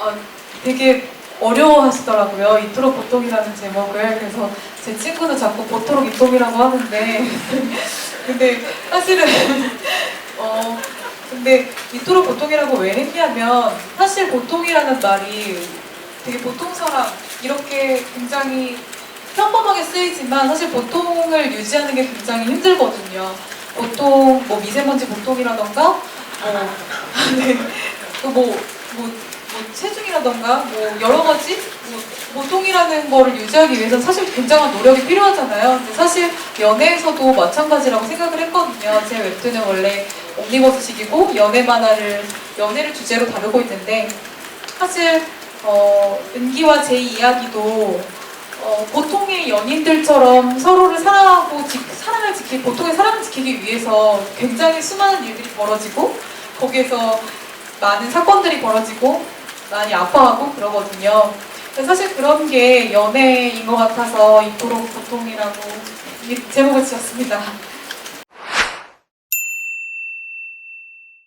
어, 되게 어려워하시더라고요. 이토록 보통이라는 제목을. 그래서 제 친구는 자꾸 보토록 이통이라고 하는데 근데 사실은 어 근데 이토록 보통이라고 왜 했냐면 사실 보통이라는 말이 되게 보통 사람 이렇게 굉장히 평범하게 쓰이지만 사실 보통을 유지하는 게 굉장히 힘들거든요. 보통 뭐 미세먼지 보통이라던가 뭐 네. 또뭐 뭐, 뭐 체중이라던가 뭐 여러 가지 뭐 보통이라는 거를 유지하기 위해서 사실 굉장한 노력이 필요하잖아요. 근데 사실 연애에서도 마찬가지라고 생각을 했거든요. 제 웹툰은 원래 옴니버스식이고 연애 만화를 연애를 주제로 다루고 있는데 사실 어, 은기와 제 이야기도 어, 보통의 연인들처럼 서로를 사랑하고 지, 사랑을 지키 보통의 사랑을 지키기 위해서 굉장히 수많은 일들이 벌어지고 거기에서 많은 사건들이 벌어지고 많이 아파하고 그러거든요. 사실 그런 게 연애인 것 같아서 이토록 보통이라고 이 제목을 지었습니다.